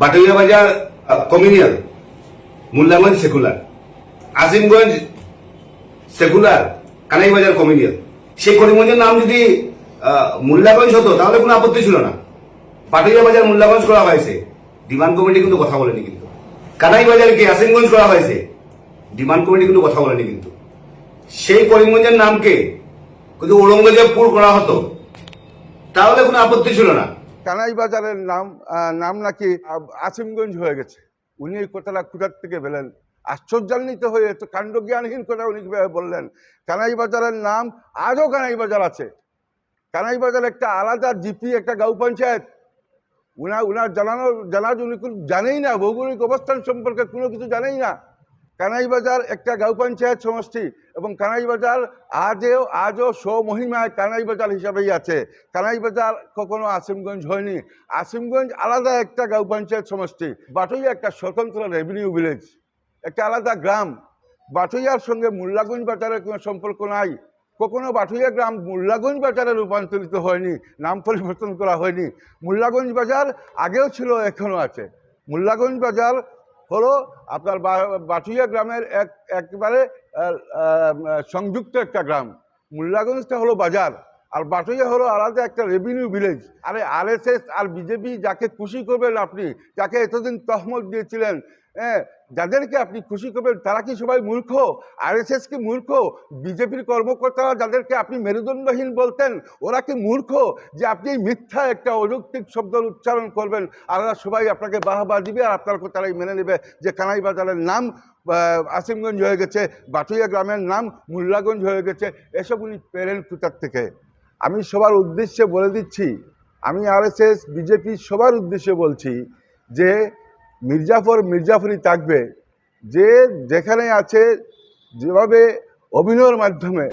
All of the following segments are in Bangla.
Batuia Bazar communal Mollaganj secular, Azimganj secular Kanaibazar communal সেই করিমগঞ্জের নাম যদি মোল্লাগঞ্জ হতো, তাহলে কোনো আপত্তি ছিল না। পাটুইয়া বাজার, মোল্লাগঞ্জ করা হয়েছে। ডিমান্ড কমিটি কিন্তু কথা বলেনি কিন্তু। কানাই বাজারকে আসিমগঞ্জ করা হয়েছে। ডিমান্ড কমিটি কিন্তু কথা বলেনি কিন্তু। সেই করিমগঞ্জের নামকে কিন্তু ঔরঙ্গজেবপুর করা হতো, তাহলে কোনো আপত্তি ছিল না। কানাই বাজারের নাম নাম নাকি আসিমগঞ্জ হয়ে গেছে। উনি এই কথাটা থেকে পেলেন আশ্চর্যান্বিত হয়ে তো কাণ্ডজ্ঞানহীন কথা উনি বললেন? কানাই বাজারের নাম আজও কানাই বাজার আছে। কানাই বাজার একটা আলাদা জিপি, একটা গাঁও পঞ্চায়েত। উনার উনার জানানো জানার উনি জানেই না। ভৌগোলিক অবস্থান সম্পর্কে কোনো কিছু জানেই না। কানাই বাজার একটা গাঁও পঞ্চায়েত সমষ্টি এবং কানাই বাজার আজও আজও স্বমহিমায় কানাই বাজার হিসাবেই আছে। কানাই বাজার কখনো আসিমগঞ্জ হয়নি। আসিমগঞ্জ আলাদা একটা গাঁও পঞ্চায়েত সমষ্টি, বাটুইয়া একটা স্বতন্ত্র রেভিনিউ ভিলেজ একটা আলাদা গ্রাম। বাটুইয়ার সঙ্গে মোল্লাগঞ্জ বাজারের কোনো সম্পর্ক নাই। কখনো বাটুইয়া গ্রাম মোল্লাগঞ্জ বাজারে রূপান্তরিত হয়নি, নাম পরিবর্তন করা হয়নি। মোল্লাগঞ্জ বাজার আগেও ছিল এখনও আছে। মোল্লাগঞ্জ বাজার হলো আপনার বাটুইয়া গ্রামের এক, একেবারে সংযুক্ত একটা গ্রাম। মোল্লাগঞ্জটা হলো বাজার, আর বাটুইয়া হলো আলাদা একটা রেভিনিউ ভিলেজ আরে আর এস এস আর বিজেপি যাকে খুশি করবেন আপনি, যাকে এতদিন তহমত দিয়েছিলেন যাদেরকে আপনি খুশি করবেন, তারা কি সবাই মূর্খ? আরএসএস কি মূর্খ? বিজেপির কর্মকর্তারা যাদেরকে আপনি মেরুদণ্ডহীন বলতেন, ওরা কি মূর্খ? যে আপনি মিথ্যা একটা অযৌক্তিক শব্দ উচ্চারণ করবেন, আর ওরা সবাই আপনাকে বাহবা দিবে, আর আপনার তারাই মেনে নেবে। যে কানাই বাজারের নাম আসিমগঞ্জ হয়ে গেছে, বাটুইয়া গ্রামের নাম মোল্লাগঞ্জ হয়ে গেছে, এসব উনি পেরেন কোথার থেকে? আমি সবার উদ্দেশ্যে বলে দিচ্ছি, আমি আরএসএস, বিজেপি সবার উদ্দেশ্যে বলছি যে মির্জাফর, মির্জাফরই থাকবে। যে যেখানে আছে, যেভাবে অভিনয়ের মাধ্যমে।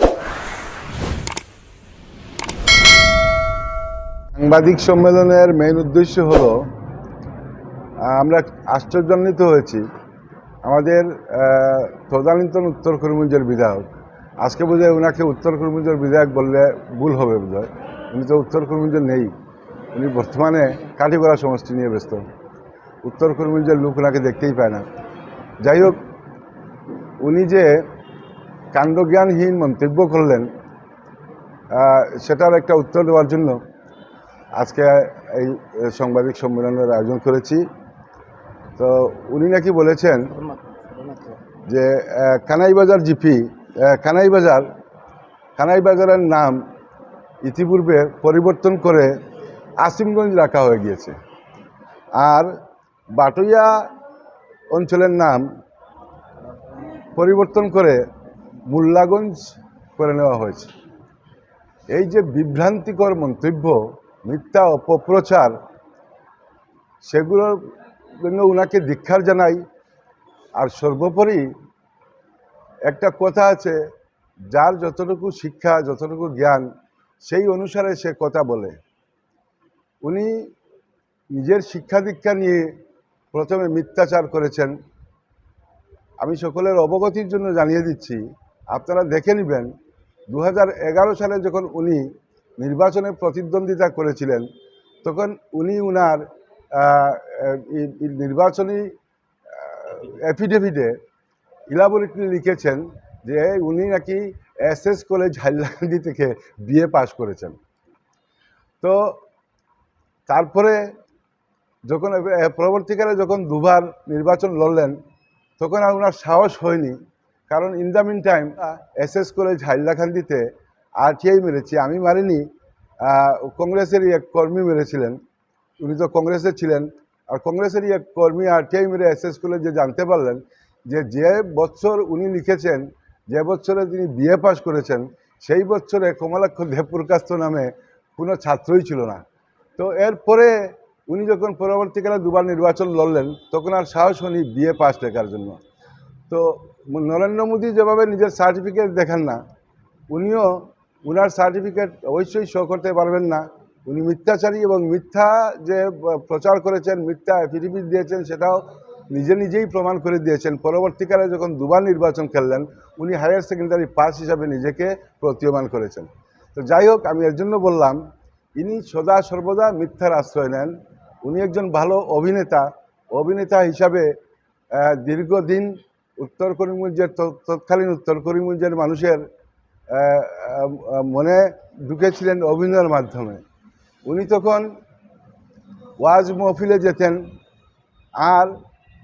সাংবাদিক সম্মেলনের মেইন উদ্দেশ্য হলো আমরা আশ্চর্যান্বিত হয়েছি। আমাদের তদানীতন উত্তর করিমগঞ্জের বিধায়ক। আজকে বোধহয় ওনাকে উত্তর করিমগঞ্জের বিধায়ক বললে ভুল হবে বোধহয়। উনি তো উত্তর করিমগঞ্জে নেই। উনি বর্তমানে কাঠিগড়া সমষ্টি নিয়ে ব্যস্ত। উত্তর করিমগঞ্জের লোক ওনাকে দেখতেই পায় না। যাই হোক, উনি যে কাণ্ডজ্ঞানহীন মন্তব্য করলেন সেটার একটা উত্তর দেওয়ার জন্য আজকে এই সাংবাদিক সম্মেলনের আয়োজন করেছি। তো উনি নাকি বলেছেন যে কানাইবাজার জিপি কানাইবাজার কানাইবাজারের নাম ইতিপূর্বে পরিবর্তন করে আসিমগঞ্জ রাখা হয়ে গিয়েছে। আর বাটুইয়া অঞ্চলের নাম পরিবর্তন করে মোল্লাগঞ্জ করে নেওয়া হয়েছে। এই যে বিভ্রান্তিকর মন্তব্য, মিথ্যা অপপ্রচার, সেগুলোর জন্য ওনাকে দীক্ষার জানাই। আর সর্বোপরি একটা কথা আছে, যার যতটুকু শিক্ষা, যতটুকু জ্ঞান, সেই অনুসারে সে কথা বলে। উনি নিজের শিক্ষা দীক্ষা নিয়ে প্রথমে মিথ্যাচার করেছেন। আমি সকলের অবগতির জন্য জানিয়ে দিচ্ছি, আপনারা দেখে নেবেন দু হাজার এগারো সালে যখন উনি নির্বাচনে প্রতিদ্বন্দ্বিতা করেছিলেন, তখন উনি উনার নির্বাচনী অ্যাফিডেভিটে ইলাবোরেটলি লিখেছেন যে উনি নাকি এস এস কলেজ হাইলাকান্দি থেকে বিএ পাশ করেছেন। তো তারপরে যখন পরবর্তীকালে যখন দুবার নির্বাচন লড়লেন, তখন আর ওনার সাহস হয়নি। কারণ in the mean time S S college হাইলাকান্দিতে RTI মেরেছি, আমি মারিনি কংগ্রেসেরই এক কর্মী মেরেছিলেন। উনি তো কংগ্রেসে ছিলেন, আর কংগ্রেসেরই এক কর্মী আরটিআই মেরে এস এস কলেজে জানতে পারলেন যে যে বছর উনি লিখেছেন, যে বছরে তিনি বিএ পাস করেছেন, সেই বছরে কমলাক্ষ দেবপ্রকাশ নামে কোনো ছাত্রই ছিল না। তো এরপরে উনি যখন পরবর্তীকালে দুবার নির্বাচন লড়লেন, তখন আর সাহস হয়নি বিএ পাস লেখার জন্য। তো নরেন্দ্র মোদী যেভাবে নিজের সার্টিফিকেট দেখেন না, উনিও উনার সার্টিফিকেট অবশ্যই শো করতে পারবেন না। উনি মিথ্যাচারী এবং মিথ্যা যে প্রচার করেছেন, মিথ্যা অ্যাফিডেভিট দিয়েছেন, সেটাও নিজে নিজেই প্রমাণ করে দিয়েছেন। পরবর্তীকালে যখন দুবার নির্বাচন খেললেন, উনি হায়ার সেকেন্ডারি পাস হিসাবে নিজেকে প্রতীয়মান করেছেন। তো যাই হোক, আমি এর জন্য বললাম, ইনি সদা সর্বদা মিথ্যার আশ্রয় নেন। উনি একজন ভালো অভিনেতা। অভিনেতা হিসাবে দীর্ঘদিন উত্তর করিমগঞ্জের, তৎ- তৎকালীন উত্তর করিমগঞ্জের মানুষের মনে ঢুকেছিলেন অভিনয়ের মাধ্যমে। উনি তখন ওয়াজ মহফিলে যেতেন আর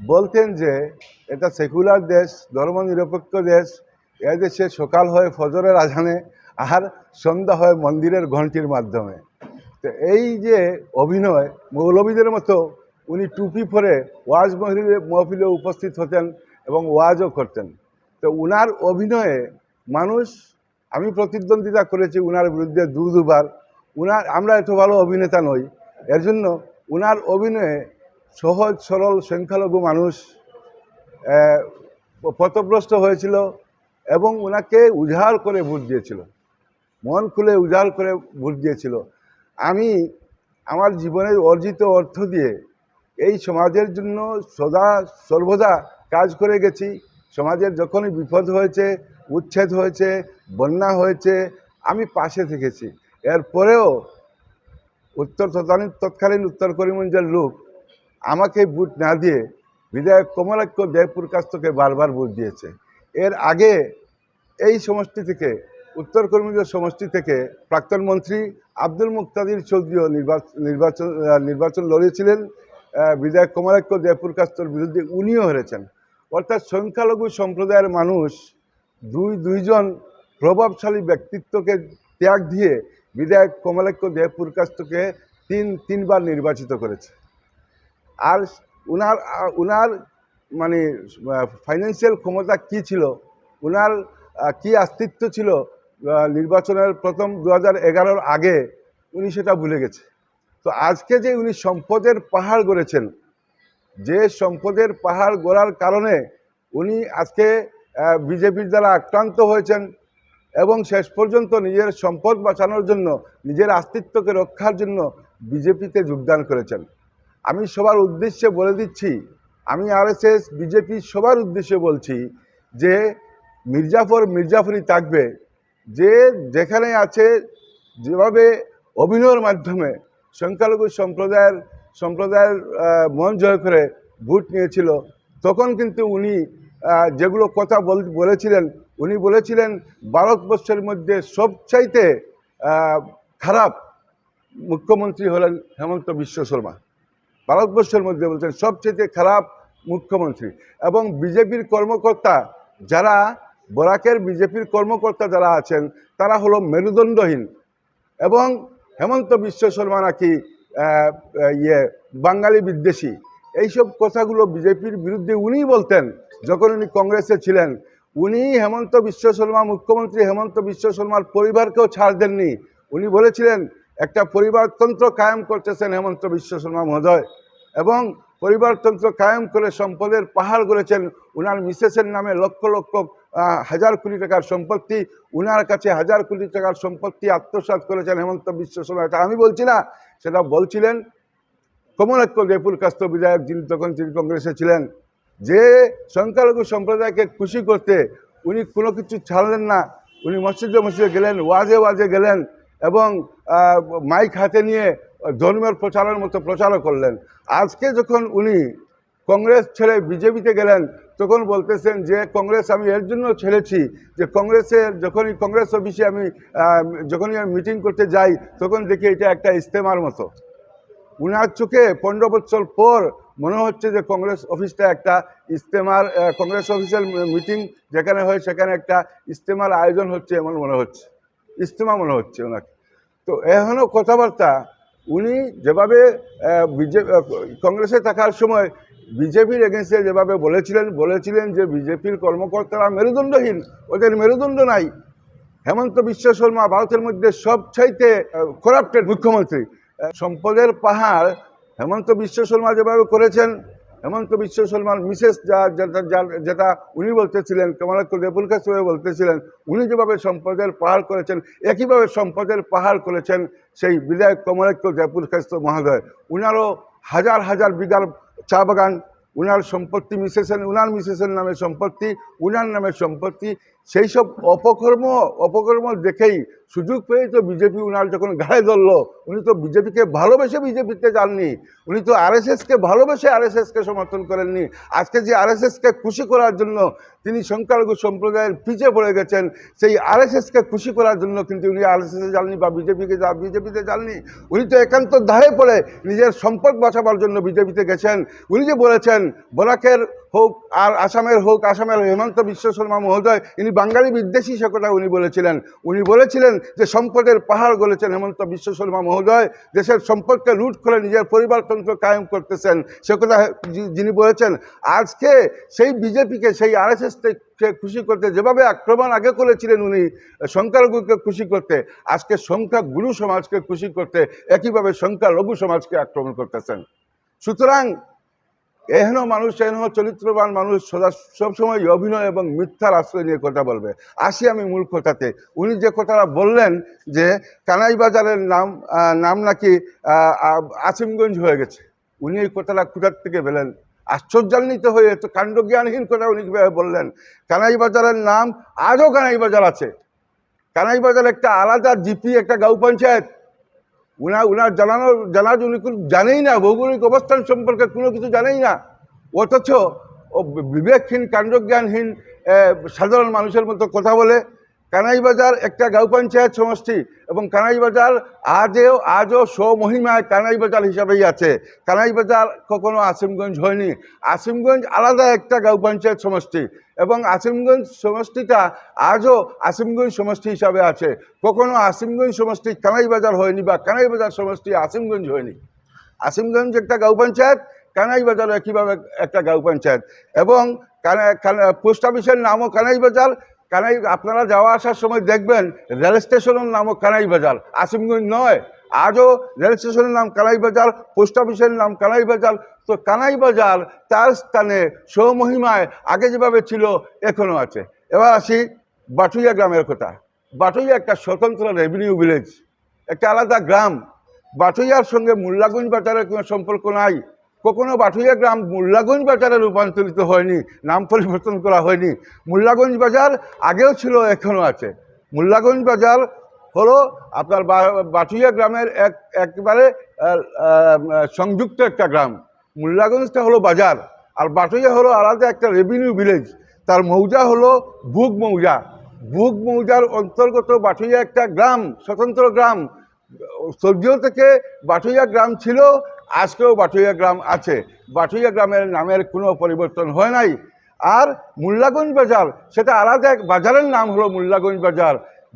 বলতেন যে, এটা সেকুলার দেশ, ধর্মনিরপেক্ষ দেশ এদেশে সকাল হয় ফজরের আজানে আর সন্ধ্যা হয় মন্দিরের ঘন্টির মাধ্যমে। তো এই যে অভিনয় মৌলবীদের মতো উনি টুপি পরে ওয়াজ মহফিলে মহফিলে উপস্থিত হতেন এবং ওয়াজও করতেন। তো উনার অভিনয়ে মানুষ, আমি প্রতিদ্বন্দ্বিতা করেছি উনার বিরুদ্ধে দু, দুবার। উনার আমরা এত ভালো অভিনেতা নই। এর জন্য উনার অভিনয়ে সহজ, সরল, সংখ্যালঘু মানুষ পথভ্রষ্ট হয়েছিল এবং ওনাকে উজাড় করে ভোট দিয়েছিল। মন খুলে উজাড় করে ভোট দিয়েছিল। আমি আমার জীবনের অর্জিত অর্থ দিয়ে এই সমাজের জন্য সদা সর্বদা কাজ করে গেছি। সমাজের যখনই বিপদ হয়েছে, উচ্ছেদ হয়েছে, বন্যা হয়েছে, আমি পাশে থেকেছি। এরপরেও উত্তর তৎকালীন তৎকালীন উত্তর করিমগঞ্জের লোক আমাকে বুট না দিয়ে বিধায়ক কমলাক্ষ দেবপুর কাস্তকে বারবার বুট দিয়েছে। এর আগে এই সমষ্টি থেকে, উত্তর করিমগঞ্জ সমষ্টি থেকে প্রাক্তন মন্ত্রী আব্দুল মুক্তাদির চৌধুরীও নির্বাচন নির্বাচন লড়িয়েছিলেন বিধায়ক কমলাক্ষ দেবপুর কাস্তর বিরুদ্ধে উনিও হেরেছেন। অর্থাৎ সংখ্যালঘু সম্প্রদায়ের মানুষ দুই, দুইজন প্রভাবশালী ব্যক্তিত্বকে ত্যাগ দিয়ে বিধায়ক কমলাক্ষ দেবপুর কাস্তকে তিন, তিনবার নির্বাচিত করেছে। আর উনার উনার মানে ফাইন্যান্সিয়াল ক্ষমতা কি ছিল? উনার কি অস্তিত্ব ছিল? নির্বাচনের প্রথম দু হাজার আগে উনি সেটা ভুলে গেছে। তো আজকে যে উনি সম্পদের পাহাড় গড়েছেন, যে সম্পদের পাহাড় গড়ার কারণে উনি আজকে বিজেপির দ্বারা আক্রান্ত হয়েছেন এবং শেষ পর্যন্ত নিজের সম্পদ বাঁচানোর জন্য, নিজের অস্তিত্বকে রক্ষার জন্য বিজেপিতে যোগদান করেছেন। আমি সবার উদ্দেশ্যে বলে দিচ্ছি, আমি আরএসএস, বিজেপি সবার উদ্দেশ্যে বলছি যে মির্জাফর, মির্জাফরই থাকবে যে যেখানে আছে, যেভাবে অভিনয়ের মাধ্যমে সংখ্যালঘু সম্প্রদায়ের সম্প্রদায়ের মন জয় করে ভোট নিয়েছিল, তখন কিন্তু উনি যেগুলো কথা বল, বলেছিলেন, উনি বলেছিলেন ভারতবর্ষের মধ্যে সবচাইতে খারাপ মুখ্যমন্ত্রী হলেন হেমন্ত বিশ্ব শর্মা। ভারতবর্ষের মধ্যে বলছেন সবচেয়ে খারাপ মুখ্যমন্ত্রী। এবং বিজেপির কর্মকর্তা যারা বরাকের বিজেপির কর্মকর্তা যারা আছেন, তারা হলো মেরুদণ্ডহীন। এবং হেমন্ত বিশ্ব শর্মা নাকি ইয়ে বাঙালি বিদ্বেষী। এইসব কথাগুলো বিজেপির বিরুদ্ধে উনিই বলতেন যখন উনি কংগ্রেসে ছিলেন। উনি হেমন্ত বিশ্ব শর্মা, মুখ্যমন্ত্রী হেমন্ত বিশ্ব শর্মার পরিবারকেও ছাড় দেননি। উনি বলেছিলেন, একটা পরিবারতন্ত্র কায়েম করতেছেন হেমন্ত বিশ্ব শর্মা মহোদয়। এবং পরিবারতন্ত্র কায়েম করে সম্পদের পাহাড় গড়েছেন, উনার মিসেসের নামে লক্ষ লক্ষ হাজার কোটি টাকার সম্পত্তি, উনার কাছে হাজার কোটি টাকার সম্পত্তি আত্মসাৎ করেছেন হেমন্ত বিশ্ব শর্মা। এটা আমি বলছি না, সেটা বলছিলেন কমলাক্ষ দেপুর কাস্ত বিধায়ক যিনি তখন তিনি কংগ্রেসে ছিলেন। যে সংখ্যালঘু সম্প্রদায়কে খুশি করতে উনি কোনো কিছু ছাড়লেন না, উনি মসজিদে মসজিদে গেলেন, ওয়াজে ওয়াজে গেলেন এবং মাইক হাতে নিয়ে ধর্মের প্রচারের মতো প্রচারও করলেন। আজকে যখন উনি কংগ্রেস ছেড়ে বিজেপিতে গেলেন, তখন বলতেছেন যে, কংগ্রেস, আমি এর জন্য ছেড়েছি। যে কংগ্রেসের যখনই কংগ্রেস অফিসে আমি যখনই আমি মিটিং করতে যাই, তখন দেখি এটা একটা ইস্তেমার মতো। উনার চোখে পনেরো বছর পর মনে হচ্ছে যে, কংগ্রেস অফিসটা একটা ইস্তেমার কংগ্রেস অফিসের মিটিং যেখানে হয়, সেখানে একটা ইস্তেমার আয়োজন হচ্ছে এমন মনে হচ্ছে। ইস্তেমা মনে হচ্ছে ওনাকে। তো এখনও কথাবার্তা, উনি যেভাবে বিজেপি কংগ্রেসে থাকার সময় বিজেপির এগেনস্টে যেভাবে বলেছিলেন বলেছিলেন যে বিজেপির কর্মকর্তারা মেরুদণ্ডহীন, ওদের মেরুদণ্ড নাই। হেমন্ত বিশ্ব শর্মা ভারতের মধ্যে সবচাইতে করাপ্টেড মুখ্যমন্ত্রী। সম্পদের পাহাড় হেমন্ত বিশ্ব শর্মা যেভাবে করেছেন, হেমন্ত বিশ্ব শর্মার মিসেস যা যেটা যেটা উনি বলতেছিলেন, কমলাক্ষ দেবুল কাছে বলতেছিলেন, উনি যেভাবে সম্পদের পাহাড় করেছেন, একইভাবে সম্পদের পাহাড় করেছেন সেই বিধায়ক কমলাক্ষ দেবুল কাস্ত মহোদয়। উনারও হাজার হাজার বিঘার চা বাগান, উনার সম্পত্তি মিসেসের, উনার মিসেসের নামে সম্পত্তি, উনার নামে সম্পত্তি, সেই সব অপকর্ম অপকর্ম দেখেই সুযোগ পেয়েই তো বিজেপি উনার যখন ঘাড়ে ধরলো, উনি তো বিজেপিকে ভালোবেসে বিজেপিতে যাননি, উনি তো আরএসএসকে ভালোবেসে আরএসএসকে সমর্থন করেননি। আজকে যে আরএসএসকে খুশি করার জন্য তিনি সংখ্যালঘু সম্প্রদায়ের পিছিয়ে পড়ে গেছেন, সেই আরএসএসকে খুশি করার জন্য কিন্তু উনি আরএসএসে যাননি বা বিজেপিকে যা বিজেপিতে যাননি। উনি তো একান্ত ধারে পড়ে নিজের সম্পদ বাঁচাবার জন্য বিজেপিতে গেছেন। উনি যে বলেছেন, বরাকের হোক আর আসামের হোক, আসামের হেমন্ত বিশ্ব শর্মা মহোদয়, ইনি বাঙালি বিদ্বেষী, সে কথা উনি বলেছিলেন। উনি বলেছিলেন যে সম্পদের পাহাড় গড়েছেন হেমন্ত বিশ্ব শর্মা মহোদয়। দেশের সম্পদকে লুট করে নিজের পরিবারতন্ত্র কায়েম করতেছেন। সে কথা যিনি বলেছেন, আজকে সেই বিজেপিকে, সেই আর আরএসএসকে খুশি করতে, যেভাবে আক্রমণ আগে করেছিলেন উনি, সংখ্যালঘুকে খুশি করতে, আজকে সংখ্যাগুরু সমাজকে খুশি করতে, একইভাবে সংখ্যালঘু সমাজকে আক্রমণ করতেছেন। সুতরাং এহেন মানুষ, এহেন চরিত্রবান মানুষ সদা সবসময় অভিনয় এবং মিথ্যার আশ্রয় নিয়ে কথা বলবে। আসি আমি মূল কথাতে। উনি যে কথাটা বললেন যে, কানাই বাজারের নাম নাম নাকি আসিমগঞ্জ হয়ে গেছে। উনি এই কথাটা কোথার থেকে পেলেন আশ্চর্যান্বিত হয়ে এত কাণ্ডজ্ঞানহীন কথা উনি বললেন? কানাই বাজারের নাম আজও কানাই বাজার আছে। কানাই বাজার একটা আলাদা জিপি, একটা গাঁও পঞ্চায়েত। উনার উনার জানানো, জানার উনি জানেই না, ভৌগোলিক অবস্থান সম্পর্কে কোনো কিছু জানেই না। অথচ ও বিবেকহীন, কাণ্ডজ্ঞানহীন সাধারণ মানুষের মতো কথা বলে কানাইবাজার একটা গাঁও পঞ্চায়েত সমষ্টি এবং কানাইবাজার আজও আজও স্বমহিমায় কানাইবাজার হিসাবেই আছে। কানাইবাজার কখনো আসিমগঞ্জ হয়নি। আসিমগঞ্জ আলাদা একটা গাঁও পঞ্চায়েত সমষ্টি এবং আসিমগঞ্জ সমষ্টিটা আজও আসিমগঞ্জ সমষ্টি হিসাবে আছে। কখনো আসিমগঞ্জ সমষ্টি কানাইবাজার হয়নি বা কানাইবাজার সমষ্টি আসিমগঞ্জ হয়নি। আসিমগঞ্জ একটা গাঁও পঞ্চায়েত কানাইবাজারও একইভাবে একটা গাঁও পঞ্চায়েত এবং পোস্ট অফিসের নামও কানাইবাজার কানাই, আপনারা যাওয়া আসার সময় দেখবেন রেল স্টেশনের নামও কানাইবাজার আসিমগঞ্জ নয়, আজও রেল স্টেশনের নাম কানাইবাজার পোস্ট অফিসের নাম কানাইবাজার তো কানাইবাজার তার স্থানে স্বমহিমায় আগে যেভাবে ছিল এখনও আছে। এবার আসি বাটুইয়া গ্রামের কথা। বাটুইয়া একটা স্বতন্ত্র রেভিনিউ ভিলেজ একটা আলাদা গ্রাম। বাটুইয়ার সঙ্গে মুল্লাগঞ্জ বাজারের কোনো সম্পর্ক নাই। কখনো বাটুইয়া গ্রাম মুল্লাগঞ্জ বাজারে রূপান্তরিত হয়নি, নাম পরিবর্তন করা হয়নি। মুল্লাগঞ্জ বাজার আগেও ছিল এখনও আছে। মুল্লাগঞ্জ বাজার হলো আপনার বাটুইয়া গ্রামের এক, একবারে সংযুক্ত একটা গ্রাম। মুল্লাগঞ্জটা হলো বাজার, আর বাটুইয়া হলো আলাদা একটা রেভিনিউ ভিলেজ তার মৌজা হলো বুক মৌজা। বুক মৌজার অন্তর্গত বাটুইয়া একটা গ্রাম, স্বতন্ত্র গ্রাম। সবজিও থেকে বাটুইয়া গ্রাম ছিল আজকেও বাটুইয়া গ্রাম আছে। বাটুইয়া গ্রামের নামের কোনো পরিবর্তন হয় নাই। আর মুল্লাগঞ্জ বাজার, সেটা আলাদা এক বাজারের নাম হলো মুল্লাগঞ্জ বাজার।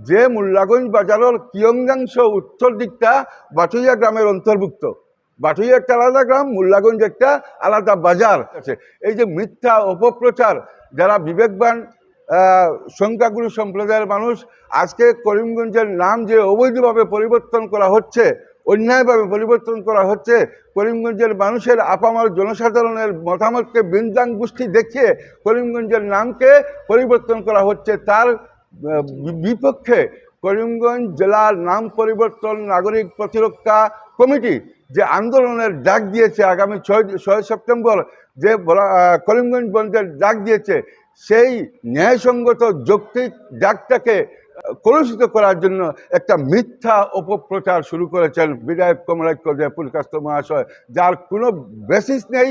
যে মুল্লাগঞ্জ বাজারের কিয়ঙ্গাংশ উত্তর দিকটা বাটুইয়া গ্রামের অন্তর্ভুক্ত। বাটুইয়া একটা আলাদা গ্রাম, মুল্লাগঞ্জ একটা আলাদা বাজার আছে। এই যে মিথ্যা অপপ্রচার, যারা বিবেকবান সংখ্যাগুরু সম্প্রদায়ের মানুষ, আজকে করিমগঞ্জের নাম যে অবৈধভাবে পরিবর্তন করা হচ্ছে অন্যায়ভাবে পরিবর্তন করা হচ্ছে। করিমগঞ্জের মানুষের আপামার জনসাধারণের মতামতকে বিন্দাং গোষ্ঠী দেখিয়ে করিমগঞ্জের নামকে পরিবর্তন করা হচ্ছে। তার বিপক্ষে করিমগঞ্জ জেলার নাম পরিবর্তন নাগরিক প্রতিরক্ষা কমিটি যে আন্দোলনের ডাক দিয়েছে আগামী ছয় ছয় সেপ্টেম্বর, যে করিমগঞ্জ বন্ধের ডাক দিয়েছে, সেই ন্যায়সঙ্গত যৌক্তিক ডাকটাকে কলুষিত করার জন্য একটা মিথ্যা অপপ্রচার শুরু করেছেন বিধায়ক কমলাক্য জয়পুর কাস্ত মহাশয়, যার কোনো বেসিস নেই,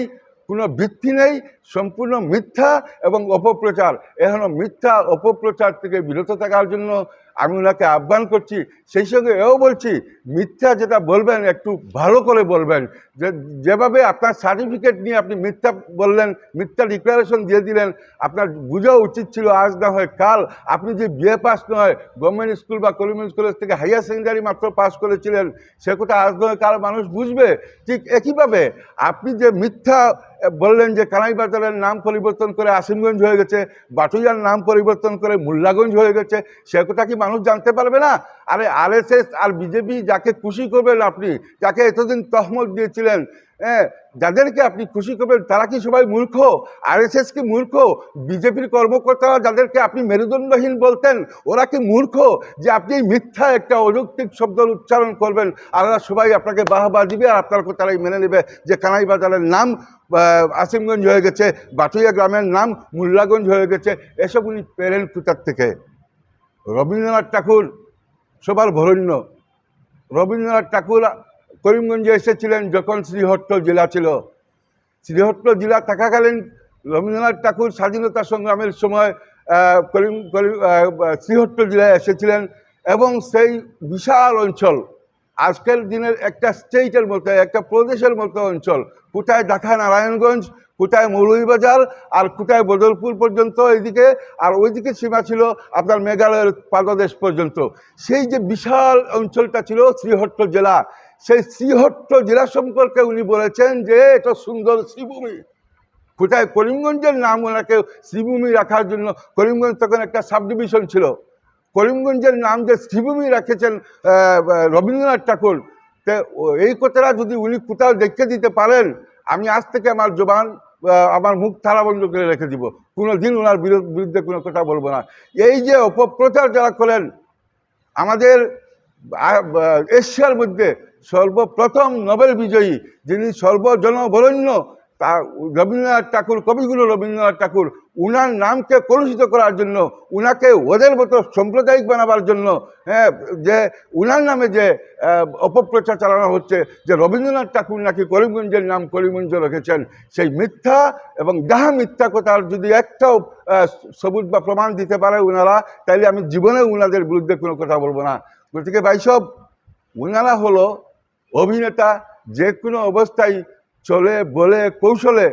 কোনো ভিত্তি নেই সম্পূর্ণ মিথ্যা এবং অপপ্রচার। এখনও মিথ্যা, অপপ্রচার থেকে বিরত থাকার জন্য আমি ওনাকে আহ্বান করছি। সেই সঙ্গে এও বলছি, মিথ্যা যেটা বলবেন, একটু ভালো করে বলবেন। যে, যেভাবে আপনার সার্টিফিকেট নিয়ে আপনি মিথ্যা বললেন, মিথ্যা ডিক্লারেশন দিয়ে দিলেন, আপনার বোঝা উচিত ছিল আজ না হয় কাল। আপনি যে বিএ পাস নয় গভর্নমেন্ট স্কুল বা কলিমেন্ট কলেজ থেকে হাইয়ার সেকেন্ডারি মাত্র পাস করেছিলেন, সে কথা আজ নয় কাল মানুষ বুঝবে। ঠিক একইভাবে আপনি যে মিথ্যা বললেন যে কানাই বাজারের নাম পরিবর্তন করে আসিমগঞ্জ হয়ে গেছে, বাটুইয়ার নাম পরিবর্তন করে মুল্লাগঞ্জ হয়ে গেছে, সে কথা কি মানুষ জানতে পারবে না? আরে আরএসএস আর বিজেপি যাকে খুশি করবেন আপনি, যাকে এতদিন তহমত দিয়েছিলেন হ্যাঁ যাদেরকে আপনি খুশি করবেন, তারা কি সবাই মূর্খ? আরএসএস কি মূর্খ? বিজেপির কর্মকর্তারা যাদেরকে আপনি মেরুদণ্ডহীন বলতেন, ওরা কি মূর্খ যে আপনি মিথ্যা একটা অযৌক্তিক শব্দ উচ্চারণ করবেন? আর ওরা সবাই আপনাকে বাহবা দিবে আর আপনার তারাই মেনে নেবে। যে কানাই বাজারের নাম আসিমগঞ্জ হয়ে গেছে, বাটুইয়া গ্রামের নাম মুল্লাগঞ্জ হয়ে গেছে, এসব উনি পেরেন কোথার থেকে। রবীন্দ্রনাথ ঠাকুর সবার ভরণ্য। রবীন্দ্রনাথ ঠাকুর করিমগঞ্জে এসেছিলেন যখন শ্রীহট্ট জেলা ছিল। শ্রীহট্ট জেলা থাকাকালীন রবীন্দ্রনাথ ঠাকুর স্বাধীনতা সংগ্রামের সময় করিম করিম শ্রীহট্ট জেলায় এসেছিলেন এবং সেই বিশাল অঞ্চল আজকের দিনের একটা স্টেটের মতো, একটা প্রদেশের মতো অঞ্চল। কোথায় ঢাকা নারায়ণগঞ্জ কোথায় মৌলভীবাজার, আর কোথায় বদরপুর পর্যন্ত এইদিকে আর ওইদিকে সীমা ছিল আপনার মেঘালয়ের পাদদেশ পর্যন্ত। সেই যে বিশাল অঞ্চলটা ছিল শ্রীহট্ট জেলা, সেই শ্রীহট্ট জেলা সম্পর্কে উনি বলেছেন যে এটা সুন্দর শ্রীভূমি। কোথায় করিমগঞ্জের নাম ওনাকে শ্রীভূমি রাখার জন্য করিমগঞ্জ তখন একটা সাব ডিভিশন ছিল। করিমগঞ্জের নাম যে শ্রীভূমি রাখেছেন রবীন্দ্রনাথ ঠাকুর, তো এই কথাটা যদি উনি কোথাও দেখে দিতে পারেন, আমি আজ থেকে আমার জবান আমার মুখ তালাবন্ধ করে রেখে দিব। কোনো দিন ওনার বিরো- বিরুদ্ধে কোনো কথা বলব না। এই যে অপপ্রচার যারা করেন, আমাদের এশিয়ার মধ্যে সর্বপ্রথম নোবেল বিজয়ী যিনি সর্বজনবরণ্য তা রবীন্দ্রনাথ ঠাকুর, কবিগুরু রবীন্দ্রনাথ ঠাকুর, উনার নামকে কলুষিত করার জন্য, উনাকে ওদের মতো সাম্প্রদায়িক বানাবার জন্য হ্যাঁ যে উনার নামে যে অপপ্রচার চালানো হচ্ছে, যে রবীন্দ্রনাথ ঠাকুর নাকি করিমগঞ্জের নাম করিমগঞ্জ রেখেছেন, সেই মিথ্যা এবং যাহা মিথ্যা কথার যদি একটাও সবুজ বা প্রমাণ দিতে পারে উনারা, তাইলে আমি জীবনে উনাদের বিরুদ্ধে কোনো কথা বলব না। গতিকে ভাইসব উনারা হলো অভিনেতা যে কোনো অবস্থায় চলে বলে কৌশলে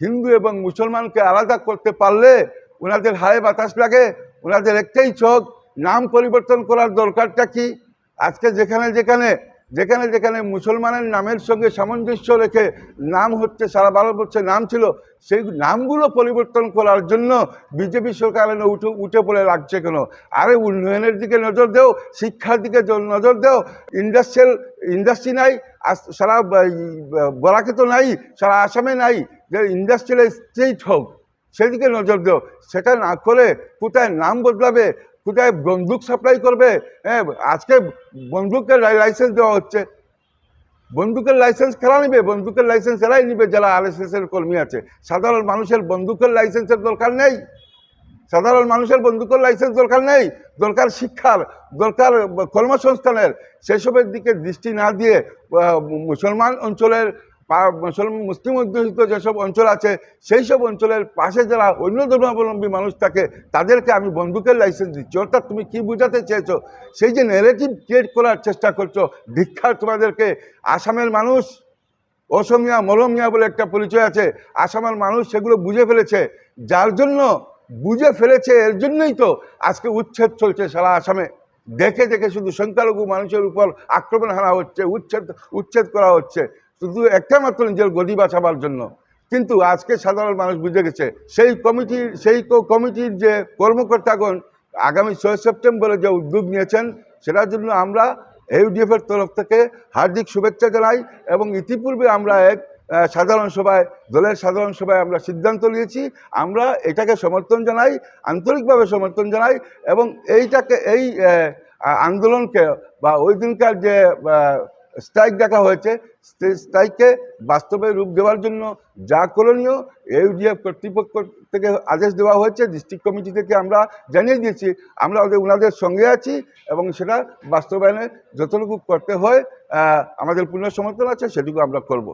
হিন্দু এবং মুসলমানকে আলাদা করতে পারলে ওনাদের হায়ে বাতাস লাগে, ওনাদের একটাই চোখ, নাম পরিবর্তন করার দরকারটা কি? আজকে যেখানে যেখানে যেখানে যেখানে মুসলমানের নামের সঙ্গে সামঞ্জস্য রেখে নাম হচ্ছে, সারা ভারতবর্ষে নাম ছিল, সেই নামগুলো পরিবর্তন করার জন্য বিজেপি সরকার উঠে উঠে পড়ে লাগছে কেন? আরে উন্নয়নের দিকে নজর দেও, শিক্ষার দিকে নজর দেও, ইন্ডাস্ট্রিয়াল, ইন্ডাস্ট্রি নাই সারা বরাকে তো নাই, সারা আসামে নাই, যে ইন্ডাস্ট্রিয়াল স্টেট হোক, সেদিকে নজর দেও। সেটা না করে কোথায় নাম বদলাবে কোথায় বন্দুক সাপ্লাই করবে? হ্যাঁ আজকে বন্দুকের লাইসেন্স দেওয়া হচ্ছে। বন্দুকের লাইসেন্স খেলা নেবে? বন্দুকের লাইসেন্স এরাই নেবে যারা এর কর্মী আছে। সাধারণ মানুষের বন্দুকের লাইসেন্সের দরকার নেই। সাধারণ মানুষের বন্দুকের লাইসেন্স দরকার নেই। দরকার শিক্ষার, দরকার কর্মসংস্থানের। সেসবের দিকে দৃষ্টি না দিয়ে মুসলমান অঞ্চলের মুসলমান, মুসলিম অধ্যুষিত যেসব অঞ্চল আছে সেই সব অঞ্চলের পাশে যারা অন্য ধর্মাবলম্বী মানুষ থাকে, তাদেরকে আমি বন্দুকের লাইসেন্স দিচ্ছি। অর্থাৎ তুমি কি বোঝাতে চেয়েছো? সেই যে নেগেটিভ ক্রিয়েট করার চেষ্টা করছ দীক্ষার তোমাদেরকে আসামের মানুষ, অসমিয়া, মরমিয়া বলে একটা পরিচয় আছে, আসামের মানুষ সেগুলো বুঝে ফেলেছে। যার জন্য বুঝে ফেলেছে, এর জন্যই তো আজকে উচ্ছেদ চলছে সারা আসামে। দেখে দেখে শুধু সংখ্যালঘু মানুষের উপর আক্রমণ হানা হচ্ছে, উচ্ছেদ উচ্ছেদ করা হচ্ছে। শুধু একটা মাত্র নিজের গদি বাঁচাবার জন্য। কিন্তু আজকে সাধারণ মানুষ বুঝে গেছে, সেই কমিটির সেই কমিটির যে কর্মকর্তাগণ আগামী ছয় সেপ্টেম্বরে যে উদ্যোগ নিয়েছেন, সেটার জন্য আমরা ইউডিএফের তরফ থেকে হার্দিক শুভেচ্ছা জানাই এবং ইতিপূর্বে আমরা এক সাধারণ সভায়, দলের সাধারণ সভায় আমরা সিদ্ধান্ত নিয়েছি। আমরা এটাকে সমর্থন জানাই, আন্তরিকভাবে সমর্থন জানাই এবং এইটাকে, এই আন্দোলনকে বা ওই দিনকার যে স্ট্রাইক দেখা হয়েছে। সেই স্ট্রাইককে বাস্তবে রূপ দেওয়ার জন্য যা করণীয় ইউডিএফ কর্তৃপক্ষ থেকে আদেশ দেওয়া হয়েছে ডিস্ট্রিক্ট কমিটি থেকে আমরা জানিয়ে দিয়েছি, আমরা ওদের, ওনাদের সঙ্গে আছি এবং সেটা বাস্তবায়নে যতটুকু করতে হয় আমাদের পূর্ণ সমর্থন আছে, সেটুকু আমরা করব।